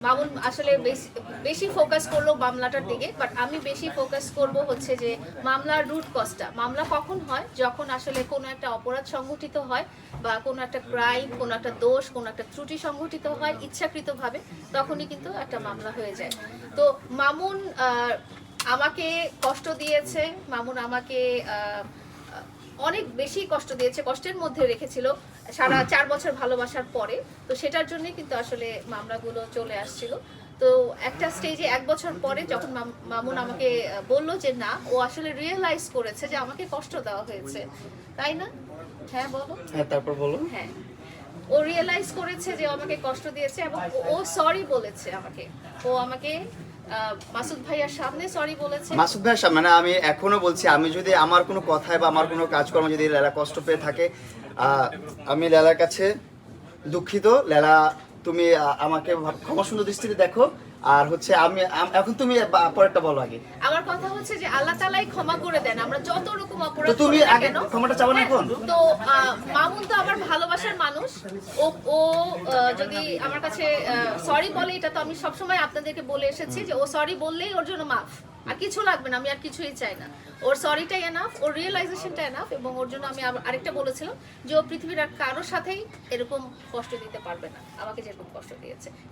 মামুন আসলে বেশি- বেশি ফোকাস করল মামলাটার দিকে বাট আমি বেশি ফোকাস করব হচ্ছে যে মামলার রুট কজটা মামলা কখন হয়? যখন আসলে কোনো একটা অপরাধ সংঘটিত হয় বা কোনো একটা ক্রাইম কোনো একটা দোষ কোনো একটা ত্রুটি সংঘটিত হয় ইচ্ছাকৃতভাবে তখনই কিন্তু একটা মামলা হয়ে যায়। তো মামুন আমাকে কষ্ট দিয়েছে মামুন আমাকে আহ, অনেক বেশি কষ্ট দিয়েছে কষ্টের মধ্যে রেখেছিল সারা চার বছর ভালোবাসার পরে। তো সেটার জন্য কিন্তু আসলে মামলাগুলো চলে আসছিল। তো একটা স্টেজে এক বছর পরে যখন মাম- মামুন আমাকে বলল যে না ও আসলে রিয়েলাইজ করেছে যে আমাকে কষ্ট দেওয়া হয়েছে। তাই না? হ্যাঁ বলো। হ্যাঁ তারপর বলো। হ্যাঁ। ও রিয়েলাইজ করেছে যে ও আমাকে কষ্ট দিয়েছে এবং ও- সরি বলেছে আমাকে। ও আমাকে মাসুদ ভাইয়ার সামনে সরি বলেছে। মাসুদ ভাইয়ের সামনে না আমি এখনও বলছি আমি যদি আমার কোনো কথায় বা আমার কোনো কাজকর্ম যদি লেলা কষ্ট পেয়ে থাকে আমি লেলার কাছে দুঃখিত। লেলা তুমি আমাকে ক্ষমা সুন্দর দৃষ্টিতে দেখো। আর হচ্ছে আমি এখন তুমি পরেরটা বলো আগে। আমার কথা হচ্ছে যে আল্লাহ তালাই ক্ষমা করে দেন। আমরা যত রকম অপরাধ তুমি আগে ক্ষমাটা চাও না এখন? তো মামুন তো আমার ভালোবাসার মানুষ, ও ও যদি আমার কাছে সরি বলে, এটা তো আমি সবসময় আপনাদেরকে বলে এসেছি যে ও সরি বললেই ওর জন্য মাফ। আর কিছু লাগবে না, আমি আর কিছুই চাই না। ওর সরিটাই এনাফ ওর রিয়েলাইজেশনটা এনাফ এবং ওর জন্য আমি আরেকটা বলেছিলাম যে ও পৃথিবীর আর কারোর সাথেই এরকম কষ্ট দিতে পারবে না। আমাকে যেরকম কষ্ট দিয়েছে।